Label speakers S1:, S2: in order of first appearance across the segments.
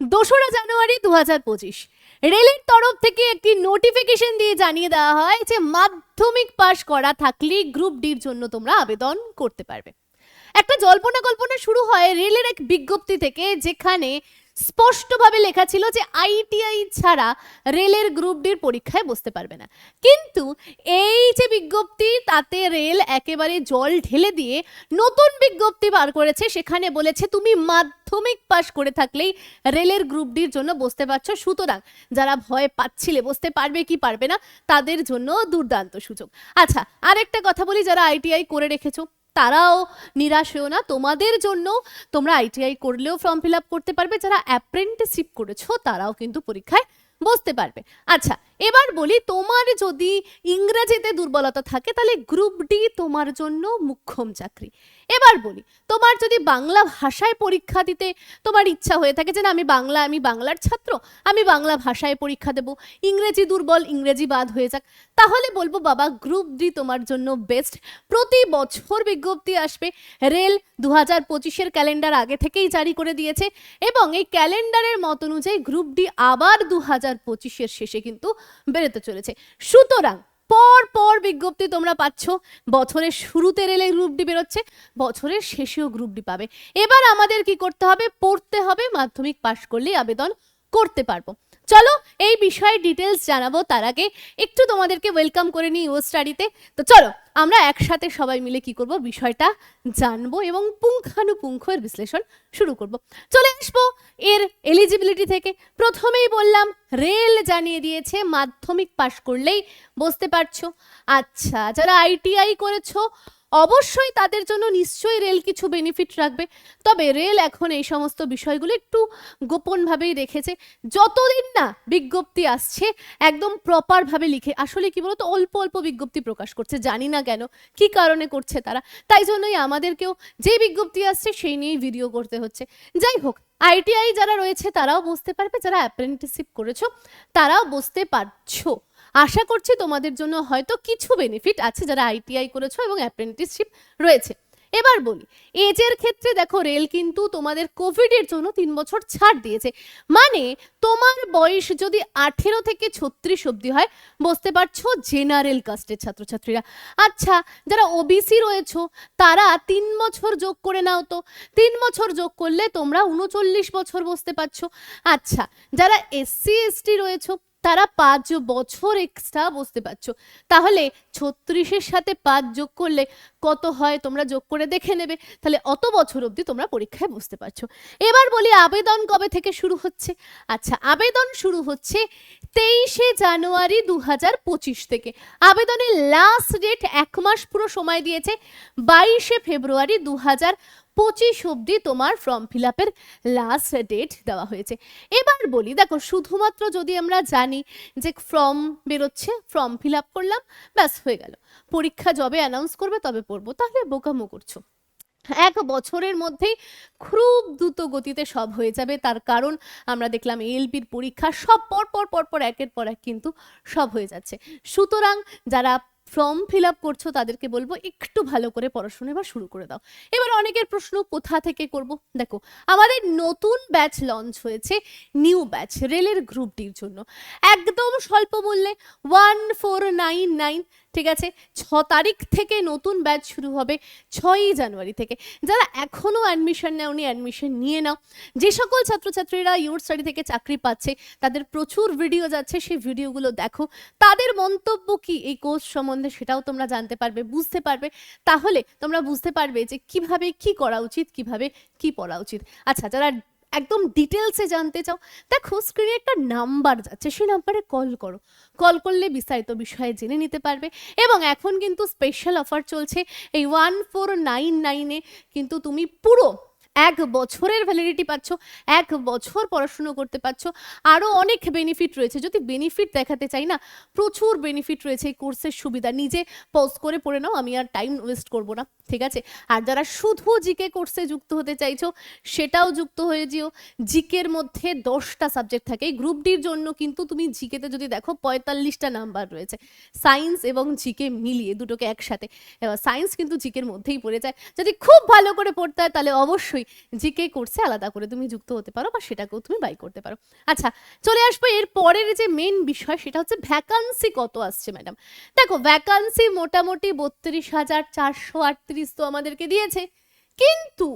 S1: দোসরা জানুয়ারি দু হাজার পঁচিশ। রেলের তরফ থেকে একটি নোটিফিকেশন দিয়ে জানিয়ে দেওয়া হয় যে মাধ্যমিক পাশ করা থাকলে গ্রুপ ডির জন্য তোমরা আবেদন করতে পারবে। একটা জল্পনা কল্পনা শুরু হয় রেলের এক বিজ্ঞপ্তি থেকে যেখানে স্পষ্টভাবে লেখা ছিল যে আইটিআই ছাড়া রেলের গ্রুপ ডির পরীক্ষায় বসতে পারবে না। কিন্তু এই যে বিজ্ঞপ্তি, তাতে রেল একেবারে জল ঢেলে দিয়ে নতুন বিজ্ঞপ্তি বার করেছে, সেখানে বলেছে, তুমি মাধ্যমিক পাশ করে থাকলেই রেলের গ্রুপ ডির জন্য বসতে পারছ। সুতরাং যারা ভয় পাচ্ছিলে, বসতে পারবে কি পারবে না, তাদের জন্য দুর্দান্ত সুযোগ। আচ্ছা আরেকটা কথা বলি, যারা আইটিআই করে রেখেছো। তারাও নিরাশ হয়েও না। তোমাদের জন্য তোমরা আইটিআই করলেও ফর্ম ফিল আপ করতে পারবে। যারা অ্যাপ্রেন্টিসশিপ করেছ, তারাও কিন্তু পরীক্ষায় বসতে পারবে। আচ্ছা এবার বলি তোমার যদি ইংরেজিতে দুর্বলতা থাকে, তাহলে গ্রুপ ডি তোমার জন্য মুখ্যম চাকরি। এবার বলি, তোমার যদি বাংলা ভাষায় পরীক্ষা দিতে তোমার ইচ্ছা হয়ে থাকে যে না, আমি বাংলা, আমি বাংলার ছাত্র, আমি বাংলা ভাষায় পরীক্ষা দেব, ইংরেজি দুর্বল, ইংরেজি বাদ হয়ে যাক, তাহলে বলব বাবা গ্রুপ ডি তোমার জন্য বেস্ট প্রতি বছর বিজ্ঞপ্তি আসবে, রেল দু হাজার পঁচিশের ক্যালেন্ডার আগে থেকেই জারি করে দিয়েছে এবং এই ক্যালেন্ডারের মত অনুযায়ী গ্রুপ ডি আবার দু হাজার পঁচিশের শেষে কিন্তু বেরোতে চলেছে। সুতরাং পর পর বিজ্ঞপ্তি তোমরা পাচ্ছ। বছরের শুরুতে রেলে গ্রুপ ডি বেরোচ্ছে, বছরের শেষেও গ্রুপ ডি পাবে। এবার আমাদের কি করতে হবে? পড়তে হবে, মাধ্যমিক পাশ করলেই আবেদন করতে পারব। চলো এই বিষয়ে ডিটেলস জানাব, তার আগে একটু তোমাদেরকে ওয়েলকাম করে নিই ও স্টাডিতে তো চলো, আমরা একসাথে সবাই মিলে কি করব? বিষয়টা জানব এবং পুঙ্খানুপুঙ্খ এর বিশ্লেষণ শুরু করব। চলে আসব এর এলিজিবিলিটি থেকে। প্রথমেই বললাম রেল জানিয়ে দিয়েছে, মাধ্যমিক পাশ করলেই বসতে পারছ। আচ্ছা যারা আইটিআই করেছ অবশ্যই তাদের জন্য নিশ্চয়ই রেল কিছু বেনিফিট রাখবে। তবে রেল এখন এই সমস্ত বিষয়গুলো একটু গোপনভাবেই রেখেছে। যতদিন না বিজ্ঞপ্তি আসছে, একদম প্রপারভাবে লিখে, আসলে কি বলতো, অল্প অল্প বিজ্ঞপ্তি প্রকাশ করছে, জানি না কেন, কি কারণে করছে তারা। তাই জন্যই আমাদেরকেও যে বিজ্ঞপ্তি আসছে, সেই নিয়েই ভিডিও করতে হচ্ছে। যাই হোক আইটিআই যারা রয়েছে, তারাও বুঝতে পারবে, যারা অ্যাপ্রেন্টিসশিপ করেছ, তারাও বুঝতে পারছ। আশা করছি তোমাদের জন্য হয়তো কিছু বেনিফিট আছে যারা আইটিআই করেছ এবং অ্যাপ্রেন্টিসশিপ রয়েছে। এবার বলি এজের ক্ষেত্রে দেখো রেল কিন্তু তোমাদের কোভিডের জন্য তিন বছর ছাড় দিয়েছে। মানে তোমার বয়স যদি আঠেরো থেকে ছত্রিশ অবধি হয়, বুঝতে পারছ জেনারেল কাস্টের ছাত্রছাত্রীরা। আচ্ছা যারা ওবিসি রয়েছো, তারা তিন বছর যোগ করে নাও তো। তিন বছর যোগ করলে তোমরা উনচল্লিশ বছর বসতে পারছ। আচ্ছা যারা এসসি এসটি রয়েছো তারা পাঁচ বছর এক্সট্রা বসতে পারছ। তাহলে ছত্রিশের সাথে পাঁচ যোগ করলে কত হয়? তোমরা যোগ করে দেখে নেবে। তাহলে অত বছর অবধি তোমরা পরীক্ষায় বসতে পারছ। এবার বলি আবেদন কবে থেকে শুরু হচ্ছে? আচ্ছা আবেদন শুরু হচ্ছে তেইশে জানুয়ারি দু হাজার পঁচিশ থেকে। আবেদনের লাস্ট ডেট এক মাস পুরো সময় দিয়েছে, বাইশে ফেব্রুয়ারি দু হাজার পঁচিশ অবধি তোমার ফর্ম ফিল আপের লাস্ট ডেট দেওয়া হয়েছে। এবার বলি, দেখো, শুধুমাত্র যদি আমরা জানি যে ফর্ম বেরোচ্ছে ফর্ম ফিল আপ করলাম, ব্যাস, হয়ে গেল। পরীক্ষা যবে অ্যানাউন্স করবে, তবে পড়ব। তাহলে বোকামো করছ। এক বছরের মধ্যেই খুব দ্রুত গতিতে সব হয়ে যাবে। তার কারণ আমরা দেখলাম এলপির পরীক্ষা সব পর পর পর পর, একের পর এক কিন্তু সব হয়ে যাচ্ছে। সুতরাং যারা ফর্ম ফিল আপ করছ তাদেরকে বলব একটু ভালো করে পড়াশোনা এবার শুরু করে দাও। এবার অনেকের প্রশ্ন, কোথা থেকে করব? দেখো, আমাদের নতুন ব্যাচ লঞ্চ হয়েছে নিউ ব্যাচ রেলের গ্রুপ ডির জন্য। একদম স্বল্প মূল্যে ওয়ান ফোর নাইন নাইন ঠিক আছে? ছ তারিখ থেকে নতুন ব্যাচ শুরু হবে, ছয়ই জানুয়ারি থেকে। যারা এখনও অ্যাডমিশন নেওনি অ্যাডমিশন নিয়ে নাও। যে সকল ছাত্রছাত্রীরা ইউর স্টাডি থেকে চাকরি পাচ্ছে, তাদের প্রচুর ভিডিও যাচ্ছে, সেই ভিডিওগুলো দেখো। তাদের মন্তব্য কি এই কোর্স সম্বন্ধে সেটাও তোমরা জানতে পারবে, বুঝতে পারবে। তাহলে তোমরা বুঝতে পারবে যে কীভাবে কি করা উচিত, কীভাবে কি পড়া উচিত। আচ্ছা যারা একদম ডিটেলসে জানতে চাও, দেখো স্ক্রিনে একটা নাম্বার যাচ্ছে, সেই নাম্বারে কল করো। কল করলে বিস্তারিত বিষয়ে জেনে নিতে পারবে এবং এখন কিন্তু স্পেশাল অফার চলছে, এই ওয়ান ফোর নাইন নাইনে কিন্তু তুমি পুরো এক বছরের ভ্যালিডিটি পাচ্ছ, এক বছর পড়াশুনো করতে পারছ আরও অনেক বেনিফিট রয়েছে। যদি বেনিফিট দেখাতে চাই না, প্রচুর বেনিফিট রয়েছে এই কোর্সের সুবিধা। নিজে পজ করে পড়ে নাও, আমি আর টাইম ওয়েস্ট করব না। ঠিক আছে? আর যারা শুধু জিকে কোর্সে যুক্ত হতে চাইছো, সেটাও যুক্ত হয়ে যেও। জিকের মধ্যে দশটা সাবজেক্ট থাকে। গ্রুপ ডির জন্য কিন্তু তুমি জিকেতে যদি দেখো, পঁয়তাল্লিশটা নাম্বার রয়েছে। সায়েন্স এবং জিকে মিলিয়ে দুটোকে একসাথে। এবার সায়েন্স কিন্তু জিকের মধ্যেই পড়ে যায়। যদি খুব ভালো করে পড়তে হয়, তাহলে অবশ্যই জিকে কোর্সে আলাদা করে তুমি যুক্ত হতে পারো বা সেটাকেও তুমি বাই করতে পারো। আচ্ছা চলে আসব এর পরের যে মেন বিষয়, সেটা হচ্ছে ভ্যাকান্সি কত আসছে ম্যাডাম দেখো ভ্যাকান্সি মোটামুটি বত্রিশ হাজার চারশো আটত্রিশ তো আমাদেরকে দিয়েছে। কিন্তু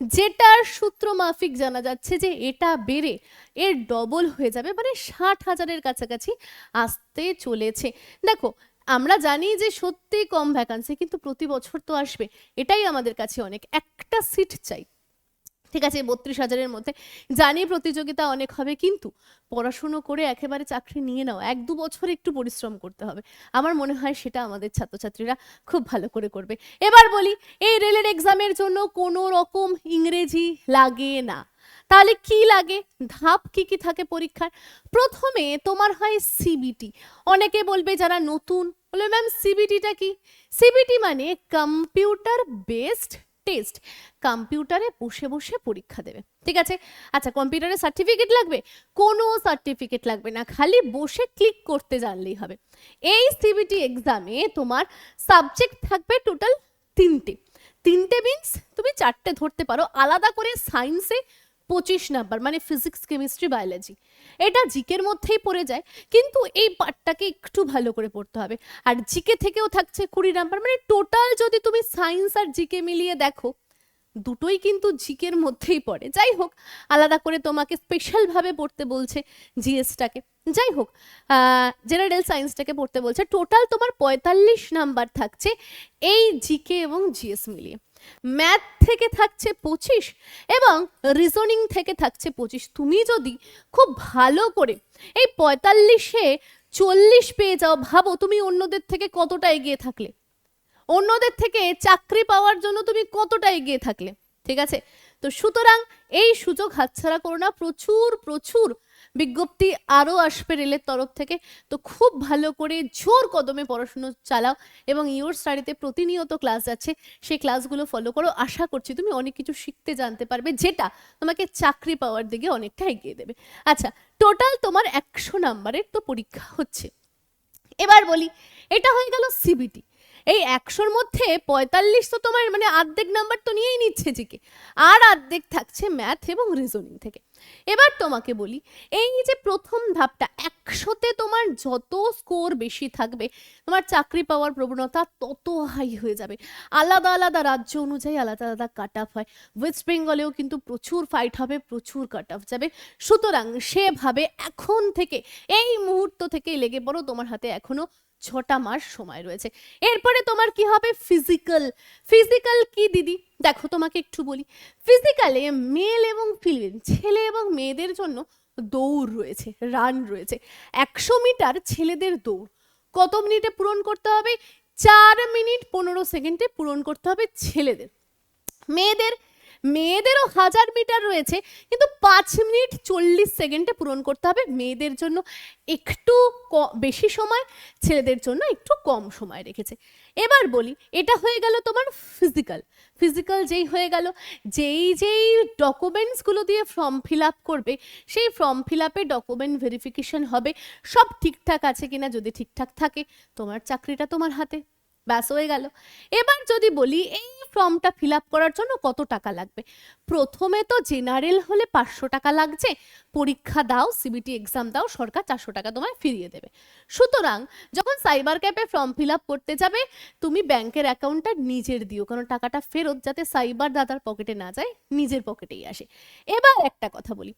S1: যেটার সূত্র মাফিক জানা যাচ্ছে যে এটা বেড়ে এর ডবল হয়ে যাবে মানে ষাট হাজারের কাছাকাছি আসতে চলেছে। দেখো, আমরা জানি যে সত্যি কম ভ্যাকান্সি কিন্তু প্রতি বছর তো আসবে। এটাই আমাদের কাছে অনেক। একটা সিট চাই। ঠিক আছে, বত্রিশ হাজারের মধ্যে। জানি প্রতিযোগিতা অনেক হবে, কিন্তু পড়াশুনো করে একেবারে চাকরি নিয়ে নাও। এক দু বছর একটু পরিশ্রম করতে হবে। আমার মনে হয় সেটা আমাদের ছাত্রছাত্রীরা খুব ভালো করে করবে। এবার বলি, এই রেলের এক্সামের জন্য কোনো রকম ইংরেজি লাগে না। তাহলে কি লাগে? ধাপ কি কি থাকে পরীক্ষার প্রথমে তোমার হয় সিবিটি অনেকে বলবে যারা নতুন বলবে ম্যাম সিবিটিটা কি? সিবিটি মানে কম্পিউটার বেসড টেস্ট, কম্পিউটারে বসে বসে পরীক্ষা দেবে। ঠিক আছে? আচ্ছা কম্পিউটারে সার্টিফিকেট লাগবে? কোনো সার্টিফিকেট লাগবে না, খালি বসে ক্লিক করতে জানলেই হবে। এই সিবিটি এক্সামে তোমার সাবজেক্ট থাকবে টোটাল তিনটে। তিনটে মিনস তুমি চারটে ধরতে পারো। আলাদা করে সায়েন্সে পঁচিশ নাম্বার মানে ফিজিক্স কেমিস্ট্রি বায়োলজি এটা জিকের মধ্যেই পড়ে যায়, কিন্তু এই পার্টটাকে একটু ভালো করে পড়তে হবে। আর জিকে থেকেও থাকছে কুড়ি নাম্বার মানে টোটাল যদি তুমি সায়েন্স আর জিকে মিলিয়ে দেখো দুটোই কিন্তু জিকের মধ্যেই পড়ে। যাই হোক, আলাদা করে তোমাকে স্পেশালভাবে পড়তে বলছে জিএসটাকে যাই হোক জেনারেল সায়েন্সটাকে পড়তে বলছে। টোটাল তোমার পঁয়তাল্লিশ নাম্বার থাকছে এই জিকে এবং জিএস মিলিয়ে। ম্যাথ থেকে থাকছে পঁচিশ এবং রিজনিং থেকে থাকছে পঁচিশ। তুমি যদি খুব ভালো করে এই পঁয়তাল্লিশে চল্লিশ পেয়ে যাও, ভাবো তুমি অন্যদের থেকে কতটা এগিয়ে থাকলে। অন্যদের থেকে চাকরি পাওয়ার জন্য তুমি কতটা এগিয়ে থাকলে? ঠিক আছে? তো সুতরাং এই সুযোগ হাতছাড়া করো না। প্রচুর প্রচুর বিজ্ঞপ্তি আরও আসবে রেলের তরফ থেকে। তো খুব ভালো করে জোর কদমে পড়াশুনো চালাও এবং ইওর স্টাডিতে প্রতিনিয়ত ক্লাস যাচ্ছে সেই ক্লাসগুলো ফলো করো। আশা করছি তুমি অনেক কিছু শিখতে জানতে পারবে, যেটা তোমাকে চাকরি পাওয়ার দিকে অনেকটা এগিয়ে দেবে। আচ্ছা টোটাল তোমার একশো নাম্বারের তো পরীক্ষা হচ্ছে। এবার বলি, এটা হয়ে গেল সিবিটি। এই একশোর মধ্যে পঁয়তাল্লিশ তো তোমার মানে আর্ধেক নাম্বার তো নিয়েই নিচ্ছে জিকে। আর আর্ধেক থাকছে ম্যাথ এবং রিজনিং থেকে। এবার তোমাকে বলি, এই যে প্রথম ধাপটা, একশোতে তোমার যত স্কোর বেশি থাকবে, তোমার চাকরি পাওয়ার প্রবণতা তত হাই হয়ে যাবে। আলাদা আলাদা রাজ্য অনুযায়ী আলাদা আলাদা কাট অফ হয়। ওয়েস্ট বেঙ্গলেও কিন্তু প্রচুর ফাইট হবে, প্রচুর কাট অফ যাবে। সুতরাং সেভাবে এখন থেকে, এই মুহূর্ত থেকে লেগে পড়ো। তোমার হাতে এখনও ছটা মাস সময় রয়েছে। এরপরে তোমার কি হবে? ফিজিক্যাল ফিজিক্যাল কি, দিদি? দেখো, তোমাকে একটু বলি। ফিজিক্যালে মেল এবং ফিমেল, ছেলে এবং মেয়েদের জন্য দৌড় রয়েছে, রান রয়েছে। একশো মিটার ছেলেদের দৌড়। কত মিনিটে পূরণ করতে হবে? চার মিনিট পনেরো সেকেন্ডে পূরণ করতে হবে ছেলেদের। মেয়েদের মেয়েদেরও হাজার মিটার রয়েছে, কিন্তু পাঁচ মিনিট চল্লিশ সেকেন্ডে পূরণ করতে হবে। মেয়েদের জন্য একটু বেশি সময়, ছেলেদের জন্য একটু কম সময় রেখেছে। এবার বলি, এটা হয়ে গেল তোমার ফিজিক্যাল ফিজিক্যাল যেই হয়ে গেল, যেই যেই ডকুমেন্টসগুলো দিয়ে ফর্ম ফিল আপ করবে, সেই ফর্ম ফিল আপে ডকুমেন্ট ভেরিফিকেশন হবে। সব ঠিকঠাক আছে কিনা যদি ঠিকঠাক থাকে, তোমার চাকরিটা তোমার হাতে। ব্যাস, হয়ে গেল। এবার যদি বলি, এই ফর্মটা ফিল আপ করার জন্য কত টাকা লাগবে? প্রথমে তো জেনারেল হলে পাঁচশো টাকা লাগছে, পরীক্ষা দাও সিবিটি এক্সাম দাও, সরকার চারশো টাকা তোমায় ফিরিয়ে দেবে। সুতরাং যখন সাইবার ক্যাপে ফর্ম ফিল আপ করতে যাবে, তুমি ব্যাংকের অ্যাকাউন্টটা নিজের দিও, কারণ টাকাটা ফেরত যাতে সাইবার দাদার পকেটে না যায়, নিজের পকেটেই আসে। এবার একটা কথা বলি,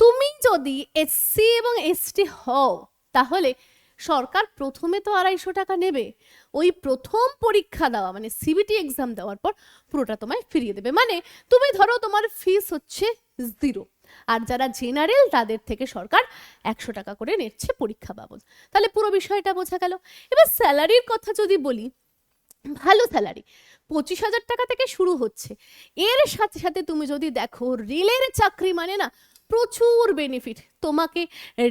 S1: তুমি যদি এসসি এবং এসটি হও, তাহলে সরকার প্রথমে তো আড়াইশো টাকা নেবে। ওই প্রথম পরীক্ষা দেওয়া মানে সিবিটি এক্সাম দেওয়ার পর পুরোটা তোমায় ফিরিয়ে দেবে। মানে তুমি ধরো তোমার ফিস হচ্ছে জিরো আর যারা জেনারেল তাদের থেকে সরকার একশো টাকা করে নিচ্ছে পরীক্ষা বাবদ। তাহলে পুরো বিষয়টা বোঝা গেল। এবার স্যালারির কথা যদি বলি, ভালো স্যালারি, পঁচিশ হাজার টাকা থেকে শুরু হচ্ছে। এর সাথে সাথে তুমি যদি দেখো, রেলের চাকরি মানে না, প্রচুর বেনিফিট তোমাকে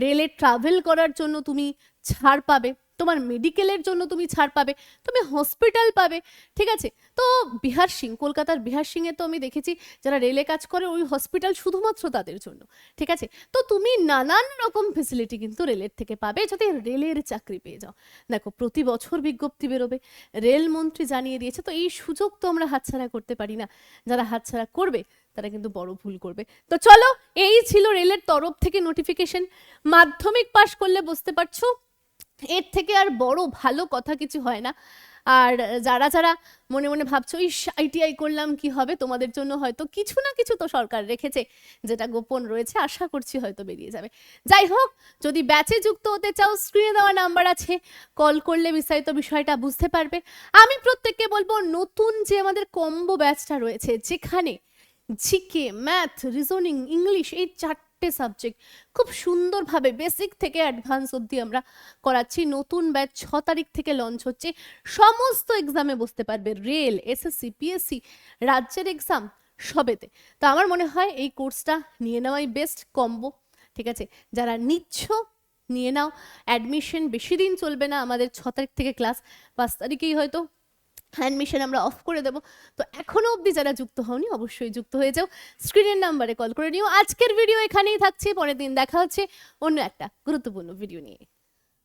S1: রেলে ট্রাভেল করার জন্য তুমি ছাড় পাবে, তোমার মেডিকেলের জন্য তুমি ছাড় পাবে, তুমি হসপিটাল পাবে, ঠিক আছে? তো বিহার সিং, কলকাতার বিহার সিংয়ে তো আমি দেখেছি যারা রেলে কাজ করে, ওই হসপিটাল শুধুমাত্র তাদের জন্য, ঠিক আছে? তো তুমি নানান রকম ফেসিলিটি কিন্তু রেলের থেকে পাবে, যাতে রেলের চাকরি পেয়ে যাও। দেখো, প্রতি বছর বিজ্ঞপ্তি বেরোবে রেলমন্ত্রী জানিয়ে দিয়েছে, তো এই সুযোগ তো আমরা হাতছাড়া করতে পারি না। যারা হাতছাড়া করবে, তারা কিন্তু বড় ভুল করবে। তো চলো, এই ছিল রেলের তরফ থেকে নোটিফিকেশন মাধ্যমিক পাশ করলে বুঝতে পারছ এর থেকে আর বড় ভালো কথা কিছু হয় না। আর যারা যারা মনে মনে ভাবছ, ইস আইটিআই করলাম, কি হবে? তোমাদের জন্য হয়তো কিছু না কিছু তো সরকার রেখেছে, যেটা গোপন রয়েছে। আশা করছি হয়তো বেরিয়ে যাবে। যাই হোক, যদি ব্যাচে যুক্ত হতে চাও স্ক্রিনে দেওয়া নাম্বার আছে। কল করলে বিস্তারিত বিষয়টা বুঝতে পারবে। আমি প্রত্যেককে বলব, নতুন যে আমাদের কম্বো ব্যাচটা রয়েছে, যেখানে জিকে ম্যাথ রিজনিং ইংলিশ এই চারটে সাবজেক্ট খুব সুন্দরভাবে বেসিক থেকে অ্যাডভান্স অবধি আমরা করাচ্ছি। নতুন ব্যাচ ছ তারিখ থেকে লঞ্চ হচ্ছে। সমস্ত এক্সামে বসতে পারবে। রেল এসএসসি পিএসসি রাজ্যের এক্সাম সবেতে। তো আমার মনে হয় এই কোর্সটা নিয়ে নেওয়াই বেস্ট কম্বো ঠিক আছে? যারা নিচ্ছ, নিয়ে নাও। অ্যাডমিশন বেশি দিন চলবে না। আমাদের ছ তারিখ থেকে ক্লাস পাঁচ তারিখেই হয়তো অ্যাডমিশন আমরা অফ করে দেবো। তো এখনও অবধি যারা যুক্ত হওনি, অবশ্যই যুক্ত হয়ে যাও। স্ক্রিনের নাম্বারে কল করে নিও। আজকের ভিডিও এখানেই থাকছে। পরের দিন দেখা হচ্ছে অন্য একটা গুরুত্বপূর্ণ ভিডিও নিয়ে।